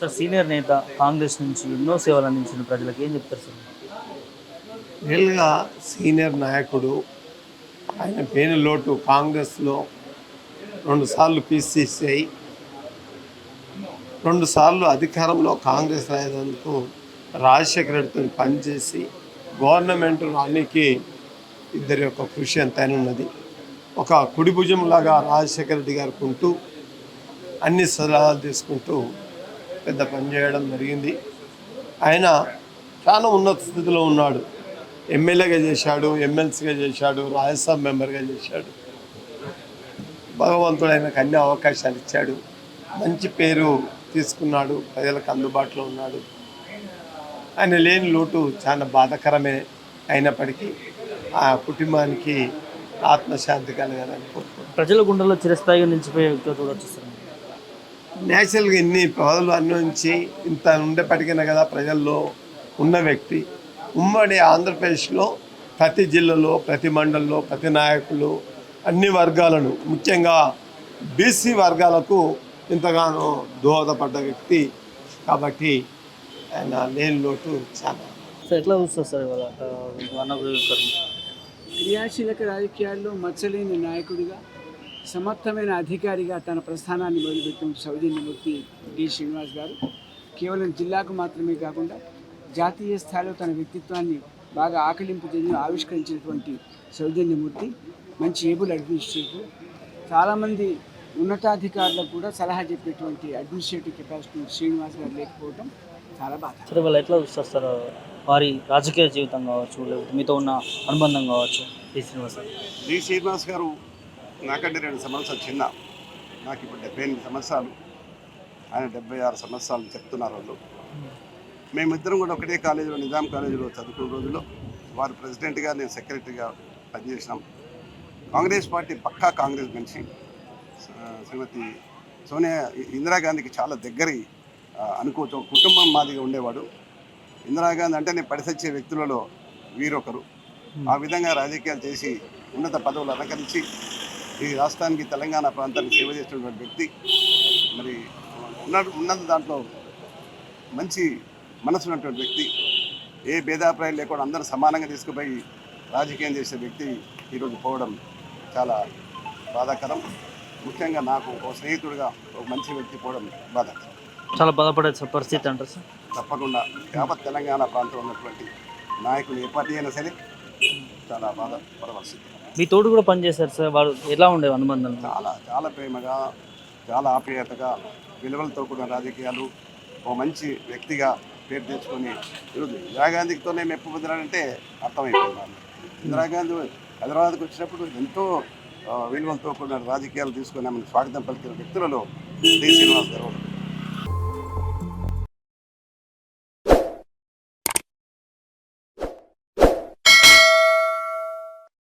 Sir senior నేత కాంగ్రెస్ నుంచి ఎన్నో సేవలు అందించిన ప్రజలకు ఏం చెప్తారు సార్? రియల్గా సీనియర్ నాయకుడు ఆయన పేరు లోటు కాంగ్రెస్లో రెండుసార్లు పిసిసిఐ రెండుసార్లు అధికారంలో కాంగ్రెస్ రాయడానికి రాజశేఖర రెడ్డితో పనిచేసి గవర్నమెంట్ రానికి ఇద్దరి యొక్క కృషి ఎంతైనా ఉన్నది. ఒక కుడి భుజంలాగా రాజశేఖర రెడ్డి గారికి ఉంటూ అన్ని సలహాలు తీసుకుంటూ పెద్ద పని చేయడం జరిగింది. ఆయన చాలా ఉన్నత స్థితిలో ఉన్నాడు. ఎమ్మెల్యేగా చేశాడు ఎమ్మెల్సీగా చేశాడు రాజ్యసభ మెంబర్గా చేశాడు. భగవంతుడు ఆయనకు అన్ని అవకాశాలు ఇచ్చాడు. మంచి పేరు తీసుకున్నాడు ప్రజలకు అందుబాటులో ఉన్నాడు. ఆయన లేని లోటు చాలా బాధాకరమే అయినప్పటికీ ఆ కుటుంబానికి ఆత్మశాంతి కలగాలని కోరుకుంటున్నాను. ప్రజల గుండెల్లో చిరస్థాయిగా నిలిచిపోయే వ్యక్తిగా చూడొచ్చు సార్ నేచురల్గా ఇన్ని పదవులు అన్నించి ఇంత ఉండేపటికిన కదా ప్రజల్లో ఉన్న వ్యక్తి. ఉమ్మడి ఆంధ్రప్రదేశ్లో ప్రతి జిల్లాలో ప్రతి మండలంలో ప్రతి నాయకులు అన్ని వర్గాలను ముఖ్యంగా బీసీ వర్గాలకు ఇంతగానో దోహదపడ్డ వ్యక్తి కాబట్టి ఆయన లేని లోటు చాలా ఎట్లా చూస్తారు సార్ ఇవాళ క్రియాశీలక రాజకీయాల్లో మచ్చలేని నాయకుడిగా సమర్థమైన అధికారిగా తన ప్రస్థానాన్ని మొదలుపెట్టిన సౌజన్యమూర్తి డి శ్రీనివాస్ గారు కేవలం జిల్లాకు మాత్రమే కాకుండా జాతీయ స్థాయిలో తన వ్యక్తిత్వాన్ని బాగా ఆకలింపు చెంది ఆవిష్కరించినటువంటి సౌజన్యమూర్తి మంచి ఏబుల్ అడ్మినిస్ట్రేటర్ చాలామంది ఉన్నతాధికారులకు కూడా సలహా చెప్పేటువంటి అడ్మినిస్ట్రేటివ్ కెపాసిటీ శ్రీనివాస్ గారు లేకపోవడం చాలా బాధ. సార్ ఇవాళ ఎట్లా చూస్తారు వారి రాజకీయ జీవితం కావచ్చు లేకపోతే మీతో ఉన్న అనుబంధం కావచ్చు డి శ్రీనివాస్ గారు? డి శ్రీనివాస్ గారు నాకంటే రెండు సంవత్సరాలు చిన్న. నాకు ఇప్పుడు డెబ్బై ఎనిమిది సంవత్సరాలు. ఆయన డెబ్బై ఆరు సంవత్సరాలు చెప్తున్నారు వాళ్ళు. మేమిద్దరం కూడా ఒకటే కాలేజీలో నిజాం కాలేజీలో చదువుకున్న రోజుల్లో వారు ప్రెసిడెంట్గా నేను సెక్రటరీగా పనిచేసినాం. కాంగ్రెస్ పార్టీ పక్కా కాంగ్రెస్ మనిషి. శ్రీమతి సోనియా ఇందిరాగాంధీకి చాలా దగ్గరి అనుకోవచ్చు కుటుంబం మాదిగా ఉండేవాడు. ఇందిరాగాంధీ అంటేనే పడిసచ్చే వ్యక్తులలో వీరొకరు. ఆ విధంగా రాజకీయాలు చేసి ఉన్నత పదవులు అలంకరించి ఈ రాష్ట్రానికి తెలంగాణ ప్రాంతానికి సేవ చేసినటువంటి వ్యక్తి మరి ఉన్న ఉన్నత దాంట్లో మంచి మనసు ఉన్నటువంటి వ్యక్తి ఏ భేదాభిప్రాయం లేకుండా అందరూ సమానంగా తీసుకుపోయి రాజకీయం చేసే వ్యక్తి ఈరోజు పోవడం చాలా బాధాకరం. ముఖ్యంగా నాకు ఒక స్నేహితుడిగా ఒక మంచి వ్యక్తి పోవడం బాధాకరం చాలా బాధపడే పరిస్థితి అంటారు సార్? తప్పకుండా. యావత్ తెలంగాణ ప్రాంతంలో ఉన్నటువంటి నాయకులు ఏ పార్టీ అయినా సరే చాలా బాధపడవలసింది మీ తోడు కూడా పనిచేశారు సార్. వాడు ఎలా ఉండేవి అనుబంధం చాలా చాలా ప్రేమగా చాలా ఆప్యాయతగా విలువలతో కూడిన రాజకీయాలు ఒక మంచి వ్యక్తిగా పేరు తెచ్చుకొని ఈరోజు ఇందిరాగాంధీతోనే మెప్పు పొందినాడంటే అర్థమైపోయింది ఇందిరాగాంధీ హైదరాబాద్కి వచ్చినప్పుడు ఎంతో విలువలతో కూడిన రాజకీయాలు తీసుకొని ఆమెను స్వాగతం పలికిన వ్యక్తులలో డి. శ్రీనివాస్ గారు